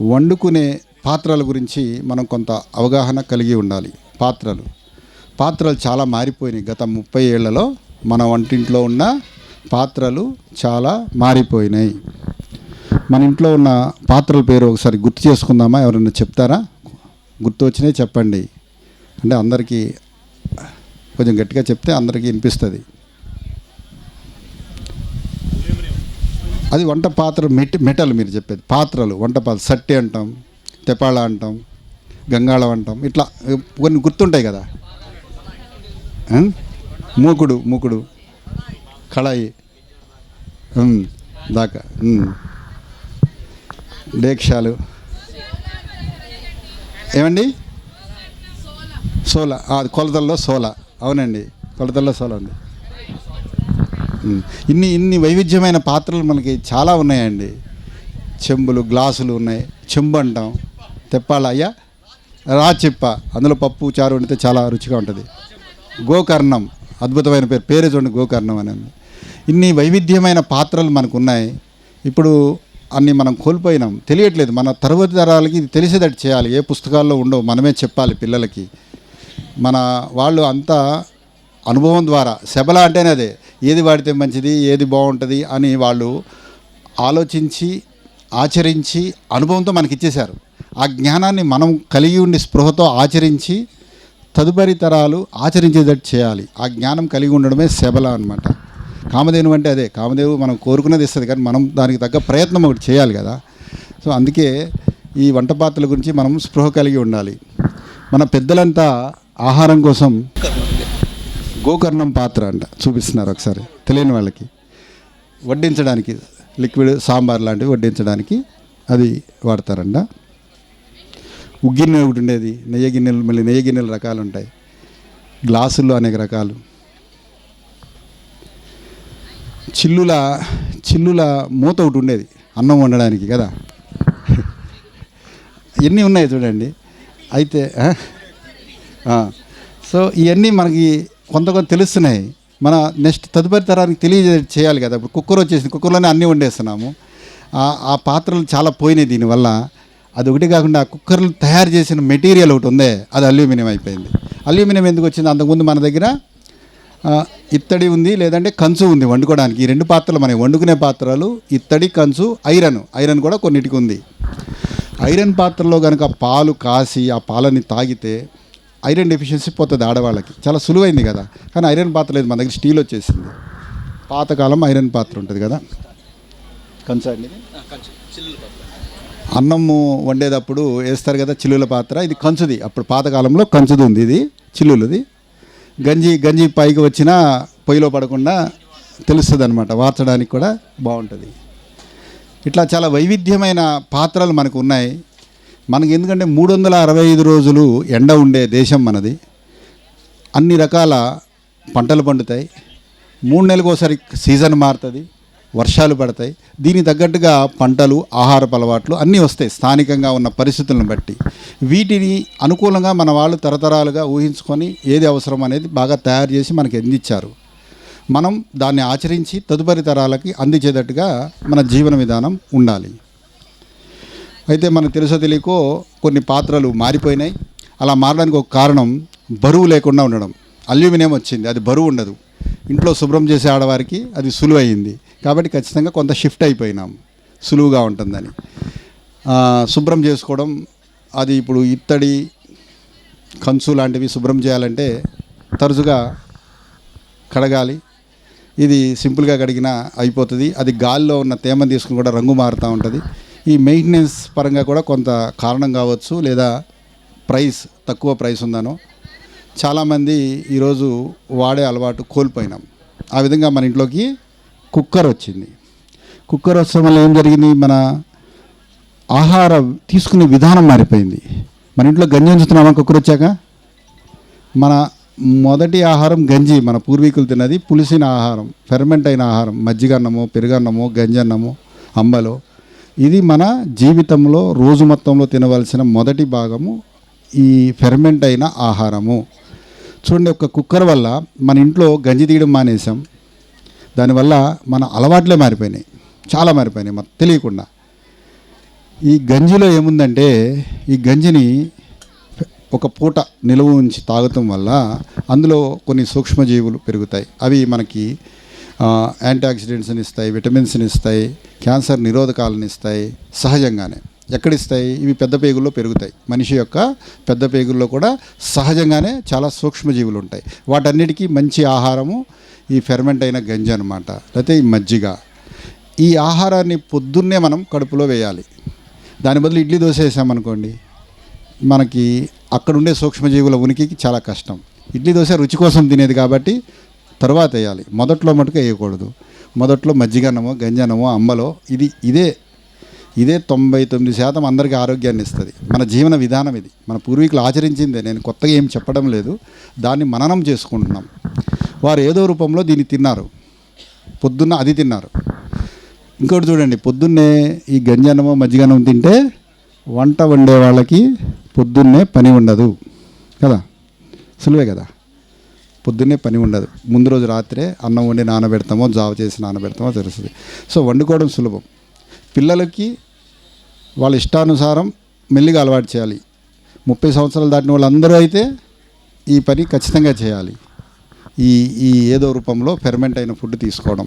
వండుకునే పాత్రల గురించి మనం కొంత అవగాహన కలిగి ఉండాలి. పాత్రలు. పాత్రలు చాలా మారిపోయినాయి. గత ముప్పై ఏళ్ళలో మన వంటింట్లో ఉన్న పాత్రలు చాలా మారిపోయినాయి. మన ఇంట్లో ఉన్న పాత్రల పేరు ఒకసారి గుర్తు చేసుకుందామా? ఎవరైనా చెప్తారా? గుర్తు వచ్చినాయి చెప్పండి. అంటే అందరికీ కొంచెం గట్టిగా చెప్తే అందరికీ వినిపిస్తుంది. అది వంట పాత్ర మెట్ మెటల్ మీరు చెప్పేది. పాత్రలు వంట పాత్ర సట్టి అంటాం తెపాళ అంటాం గంగాళం అంటాం. ఇట్లా కొన్ని గుర్తుంటాయి కదా. మూకుడు మూకుడు. కళాయి. దాకా. ఉమ్. డేక్షాలు. ఏమండి? సోల. కొలతల్లో సోల. అవునండి. కొలతల్లో సోల ఉంది. ఇన్ని ఇన్ని వైవిధ్యమైన పాత్రలు మనకి చాలా ఉన్నాయండి. చెంబులు గ్లాసులు ఉన్నాయి. చెంబు అంటాం. తెప్పాల? అయ్యా? రా చెప్ప. అందులో పప్పు చారు వండితే చాలా రుచిగా ఉంటుంది. గోకర్ణం. అద్భుతమైన పేరు. పేరే చూడండి గోకర్ణం అని. ఇన్ని వైవిధ్యమైన పాత్రలు మనకు ఉన్నాయి ఇప్పుడు అన్ని మనం కోల్పోయినాం. తెలియట్లేదు. మన తరగతి తరాలకి ఇది తెలిసేటట్టు చేయాలి. ఏ పుస్తకాల్లో ఉండవు. మనమే చెప్పాలి పిల్లలకి. మన వాళ్ళు అంతా అనుభవం ద్వారా. శబల అంటేనే అదే. ఏది వాడితే మంచిది ఏది బాగుంటుంది అని వాళ్ళు ఆలోచించి ఆచరించి అనుభవంతో మనకి ఇచ్చేశారు ఆ జ్ఞానాన్ని మనం కలిగి ఉండి స్పృహతో ఆచరించి తదుపరి తరాలు ఆచరించేటట్టు చేయాలి. ఆ జ్ఞానం కలిగి ఉండడమే శబల అనమాట కామధేను అంటే అదే. కామదేవు మనం కోరుకున్నది ఇస్తుంది కానీ మనం దానికి తగ్గ ప్రయత్నం ఒకటి చేయాలి కదా. సో అందుకే ఈ వంట పాత్రల గురించి మనం స్పృహ కలిగి ఉండాలి. మన పెద్దలంతా ఆహారం కోసం గోకర్ణం పాత్ర అంట. చూపిస్తున్నారు ఒకసారి. తెలియని వాళ్ళకి. వడ్డించడానికి లిక్విడ్ సాంబార్ లాంటివి వడ్డించడానికి అది వాడతారంట. ఉగ్గిన్నె ఒకటి ఉండేది. నెయ్యి గిన్నెలు మళ్ళీ నెయ్యి గిన్నెలు రకాలు ఉంటాయి. గ్లాసుల్లో అనేక రకాలు. చిల్లుల చిల్లుల మూత ఒకటి ఉండేది. అన్నం వండడానికి కదా. ఇవన్నీ ఉన్నాయి చూడండి. అయితే సో ఇవన్నీ మనకి కొంత కొంత తెలుస్తున్నాయి. మన నెక్స్ట్ తదుపరి తరానికి తెలియ చేయాలి కదా. ఇప్పుడు కుక్కర్ వచ్చేసింది. కుక్కర్లోనే అన్నీ వండేస్తున్నాము. ఆ- పాత్రలు చాలా పోయినాయి దీనివల్ల. అది ఒకటి కాకుండా ఆ కుక్కర్లు తయారు చేసిన మెటీరియల్ ఒకటి ఉందే. అది అల్యూమినియం అయిపోయింది. అల్యూమినియం ఎందుకు వచ్చింది? అంతకుముందు మన దగ్గర ఇత్తడి ఉంది లేదంటే కంచు ఉంది వండుకోవడానికి. ఈ రెండు పాత్రలు మనకి వండుకునే పాత్రలు ఇత్తడి కంచు ఐరన్. ఐరన్ కూడా కొన్నిటికి ఉంది. ఐరన్ పాత్రలో కనుక పాలు కాసి ఆ పాలని తాగితే ఐరన్ డెఫిషియన్సీ పోతుంది ఆడవాళ్ళకి. చాలా సులువైంది కదా. కానీ ఐరన్ పాత్ర లేదు మన దగ్గర స్టీల్ వచ్చేసింది. పాతకాలం ఐరన్ పాత్ర ఉంటుంది కదా. కంచు అండి ఇది? అన్నము వండేటప్పుడు వేస్తారు కదా చిల్లుల పాత్ర. ఇది కంచుది. అప్పుడు పాతకాలంలో కంచుది ఉంది ఇది చిల్లులది. గంజి గంజి పైకి వచ్చినా పొయ్యిలో పడకుండా తెలుస్తుంది అనమాట వార్చడానికి కూడా బాగుంటుంది. ఇట్లా చాలా వైవిధ్యమైన పాత్రలు మనకు ఉన్నాయి. మనకి ఎందుకంటే మూడు వందల అరవై ఐదు రోజులు ఎండ ఉండే దేశం మనది. అన్ని రకాల పంటలు పండుతాయి. మూడు నెలలకు ఒకసారి సీజన్ మారుతుంది వర్షాలు పడతాయి. దీనికి తగ్గట్టుగా పంటలు ఆహారపు అలవాట్లు అన్నీ వస్తాయి స్థానికంగా ఉన్న పరిస్థితులను బట్టి. వీటిని అనుకూలంగా మన వాళ్ళు తరతరాలుగా ఊహించుకొని ఏది అవసరం అనేది బాగా తయారు చేసి మనకి అందించారు. మనం దాన్ని ఆచరించి తదుపరి తరాలకి అందించేటట్టుగా మన జీవన విధానం ఉండాలి. అయితే మనకు తెలుసో తెలియకో కొన్ని పాత్రలు మారిపోయినాయి. అలా మారడానికి ఒక కారణం బరువు లేకుండా ఉండడం. అల్యూమినియం వచ్చింది. అది బరువు ఉండదు. ఇంట్లో శుభ్రం చేసే ఆడవారికి అది సులువు అయింది. కాబట్టి ఖచ్చితంగా కొంత షిఫ్ట్ అయిపోయినాం. సులువుగా ఉంటుందని. శుభ్రం చేసుకోవడం అది ఇప్పుడు ఇత్తడి కంచు లాంటివి శుభ్రం చేయాలంటే తరచుగా కడగాలి. ఇది సింపుల్గా కడిగినా అయిపోతుంది. అది గాలిలో ఉన్న తేమను తీసుకుని కూడా రంగు మారుతూ ఉంటుంది. ఈ మెయింటెనెన్స్ పరంగా కూడా కొంత కారణం కావచ్చు లేదా ప్రైస్ తక్కువ ప్రైస్ ఉందనో. చాలామంది ఈరోజు వాడే అలవాటు కోల్పోయినాం. ఆ విధంగా మన ఇంట్లోకి కుక్కర్ వచ్చింది. కుక్కర్ వచ్చడం వల్ల ఏం జరిగింది? మన ఆహార తీసుకునే విధానం మారిపోయింది. మన ఇంట్లో గంజి ఉంచుతున్నామా? కుక్కర్ వచ్చాక? మన మొదటి ఆహారం గంజి మన పూర్వీకులు తిన్నది పులిసిన ఆహారం ఫెర్మెంట్ అయిన ఆహారం మజ్జిగ అన్నము పెరుగన్నము గంజి అన్నము అంబలో. ఇది మన జీవితంలో రోజు మొత్తంలో తినవలసిన మొదటి భాగము ఈ ఫెర్మెంట్ అయిన ఆహారము. చూడండి ఒక కుక్కర్ వల్ల మన ఇంట్లో గంజి తీయడం మానేసాం దానివల్ల మన అలవాట్లే మారిపోయినాయి. చాలా మారిపోయినాయి మనకు తెలియకుండా. ఈ గంజిలో ఏముందంటే ఈ గంజిని ఒక పూట నిలువ ఉంచి తాగటం వల్ల అందులో కొన్ని సూక్ష్మజీవులు పెరుగుతాయి. అవి మనకి యాంటీ ఆక్సిడెంట్స్ని ఇస్తాయి విటమిన్స్ని ఇస్తాయి క్యాన్సర్ నిరోధకాలను ఇస్తాయి సహజంగానే. ఎక్కడిస్తాయి? ఇవి పెద్ద పేగుల్లో పెరుగుతాయి. మనిషి యొక్క పెద్ద పేగుల్లో కూడా సహజంగానే చాలా సూక్ష్మజీవులు ఉంటాయి. వాటన్నిటికీ మంచి ఆహారము ఈ ఫెర్మెంట్ అయిన గంజి అనమాట లేకపోతే ఈ మజ్జిగ. ఈ ఆహారాన్ని పొద్దున్నే మనం కడుపులో వేయాలి. దాని బదులు ఇడ్లీ దోశ వేసామనుకోండి మనకి అక్కడ ఉండే సూక్ష్మజీవుల ఉనికికి చాలా కష్టం. ఇడ్లీ దోశ రుచి కోసం తినేది కాబట్టి తర్వాత వేయాలి. మొదట్లో మటుకు వేయకూడదు. మొదట్లో మజ్జిగన్నమో గంజనమో అంబలో ఇది ఇదే ఇదే తొంభై తొమ్మిది శాతం అందరికీ ఆరోగ్యాన్ని ఇస్తుంది. మన జీవన విధానం ఇది. మన పూర్వీకులు ఆచరించిందే. నేను కొత్తగా ఏం చెప్పడం లేదు. దాన్ని మననం చేసుకుంటున్నాం. వారు ఏదో రూపంలో దీన్ని తిన్నారు. పొద్దున్న అది తిన్నారు. ఇంకోటి చూడండి. పొద్దున్నే ఈ గంజనము మజ్జిగన్నం తింటే వంట వండే వాళ్ళకి పొద్దున్నే పని ఉండదు. కదా? సులువే కదా? పొద్దున్నే పని ఉండదు. ముందు రోజు రాత్రే అన్నం వండి నానబెడతామో జావ చేసి నానబెడతామో తెలుస్తుంది. సో వండుకోవడం సులభం. పిల్లలకి వాళ్ళ ఇష్టానుసారం మెల్లిగా అలవాటు చేయాలి. ముప్పై సంవత్సరాలు దాటిన వాళ్ళందరూ అయితే ఈ పని ఖచ్చితంగా చేయాలి. ఈ ఈ ఏదో రూపంలో ఫెర్మెంట్ అయిన ఫుడ్ తీసుకోవడం.